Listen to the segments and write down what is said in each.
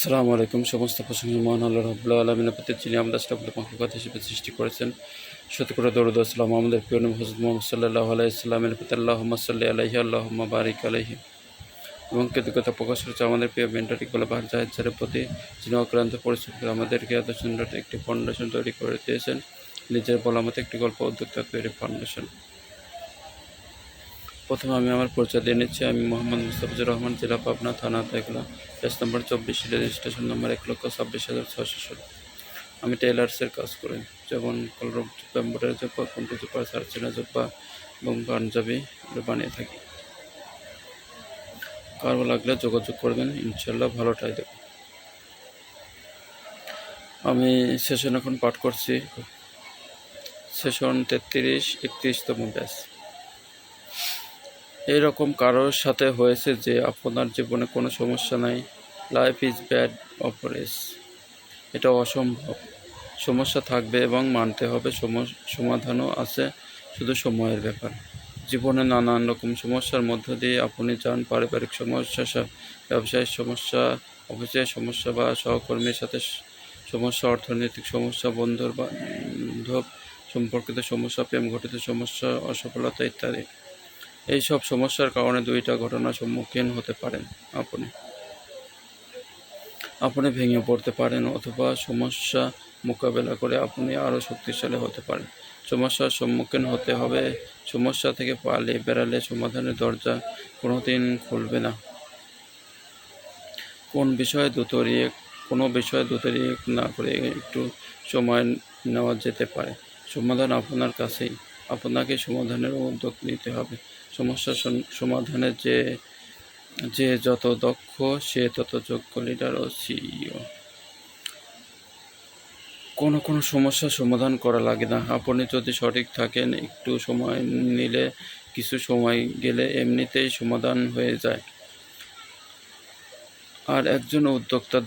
আসসালামু আলাইকুম। সমস্ত প্রসঙ্গে মহান আল্লাহ রব্লা আলমিনের প্রতি যিনি আমাদের স্টাফুল হিসেবে সৃষ্টি করেছেন। সত্যি করে দৌড় আসসালাম আমাদের প্রিয় নবী হজরত মোহাম্মদ সাল্লাহ আলাইসাল্লামের প্রতি আল্লাহ সাল্লি আলহি আল্লাহ বারিক আলহি এবং কৃতজ্ঞতা প্রকাশ করেছে আমাদের প্রিয় মেন্টারিক বলে বাহার জাহেদের প্রতি, যিনি অক্রান্ত করে আমাদেরকে এত সুন্দর একটি ফাউন্ডেশন তৈরি করে দিয়েছেন। নিজের বলার মতো একটি গল্প উদ্যোক্তা তৈরি ফাউন্ডেশন প্রথমে আমি আমার পরিচয় দিয়ে নিচ্ছি। আমি মোহাম্মদ মুস্তাফিজুর রহমান, জেলা পাবনা, থানা দেখলাম কেস নম্বর চব্বিশ রেজিস্ট্রেশন নম্বর এক লক্ষ ছাব্বিশ হাজার ছশো ষোলো। আমি টেলার্সের কাজ করি, যেমন কলরব জব্বা কন্টু জব্বা সার্চিনা জব্বা, এবং পাঞ্জাবি বানিয়ে থাকি। কারও লাগলে যোগাযোগ করবেন ইনশাল্লাহ ভালোটাই দেবো। আমি সেশন এখন পাঠ করছি। সেশন তেত্রিশ, একত্রিশতম ব্যাস এইরকম কারোর সাথে হয়েছে যে আপনার জীবনে কোনো সমস্যা নাই লাইফ ইজ ব্যাড অপারেস এটা অসম্ভব। সমস্যা থাকবে এবং মানতে হবে, সম- সমাধানও আছে শুধু সময়ের ব্যাপার। জীবনে নানান রকম সমস্যার মধ্য দিয়ে আপনি যান, পারিবারিক সমস্যা ব্যবসায়িক সমস্যা, অফিসের সমস্যা বা সহকর্মীর সাথে সমস্যা, অর্থনৈতিক সমস্যা, বন্ধুর বান্ধব সম্পর্কিত সমস্যা প্রেম ঘটিত সমস্যা, অসফলতা ইত্যাদি। এই সব সমস্যার কারণে দুইটা ঘটনার সম্মুখীন হতে পারেন আপনি। আপনি ভেঙে পড়তে পারেন অথবা সমস্যা মোকাবেলা করে আপনি আরও শক্তিশালী হতে পারেন। সমস্যার সম্মুখীন হতে হবে, সমস্যা থেকে পালিয়ে বেড়ালে সমাধানের দরজা কোনোদিন খুলবে না। কোন বিষয়ে দুতরিয়ে কোনো বিষয়ে দুতরিয়ে না করে একটু সময় নেওয়া যেতে পারে। সমাধান আপনার কাছেই। আপনাকে সমাধানের উদ্যোগ নিতে হবে। সমস্যা সমাধানের যে যে যত দক্ষ, সে তত যোগ্য লিডার ও সিইও কোনো কোনো সমস্যার সমাধান করা লাগে না। আপনি যদি সঠিক থাকেন, একটু সময় নিলে, কিছু সময় গেলে এমনিতেই সমাধান হয়ে যায়। আর একজন উদ্যোক্তা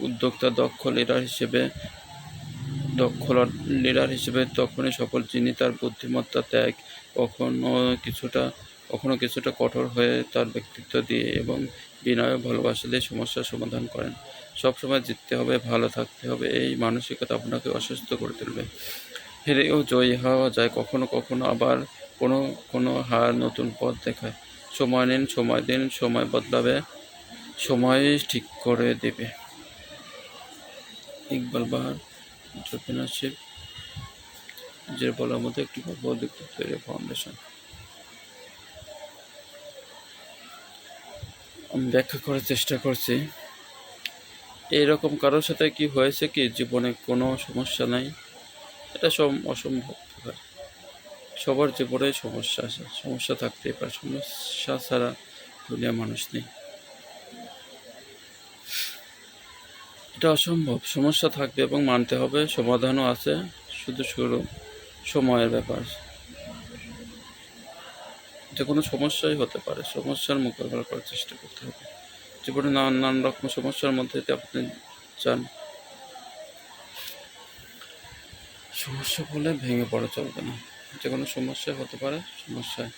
উদ্যোক্তা দক্ষ লিডার হিসেবে দক্ষ লিডার হিসেবে তখনই সফল যিনি তার বুদ্ধিমত্তা ত্যাগ কখনো কিছুটা কখনো কিছুটা কঠোর হয়ে তার ব্যক্তিত্ব দিয়ে এবং বিনয় ভালোবাসা দিয়ে সমস্যার সমাধান করেন। সবসময় জিততে হবে, ভালো থাকতে হবে, এই মানসিকতা আপনাকে অসুস্থ করে তুলবে। হেরেও জয়ী হওয়া যায়, কখনো কখনো আবার কোনো কোনো হার নতুন পথ দেখায়। সময় নিন, সময় দিন, সময় বদলাবে, সময় ঠিক করে দেবে। ইকবাল বাহার। এন্টারপ্রিনারশিপ যে বলার মতো একটি ফাউন্ডেশন আমি ব্যাখ্যা করার চেষ্টা করছি। এইরকম কারোর সাথে কি হয়েছে কি? জীবনে কোনো সমস্যা নাই। এটা সব অসম্ভব সবার জীবনে সমস্যা আছে। সমস্যা থাকতেই পারে। সমস্যা ছাড়া দুনিয়া মানুষ নেই। এটা অসম্ভব। সমস্যা থাকবে এবং মানতে হবে, সমাধানও আছে, শুধু শুরু, সময়ের ব্যাপার। যে কোনো সমস্যাই হতে পারে, সমস্যার মোকাবেলা করার চেষ্টা করতে হবে। জীবনে নানান রকম সমস্যার মধ্যে আপনি চান সমস্যা বলে ভেঙে পড়া চলবে না। যে কোনো সমস্যা হতে পারে, সমস্যায়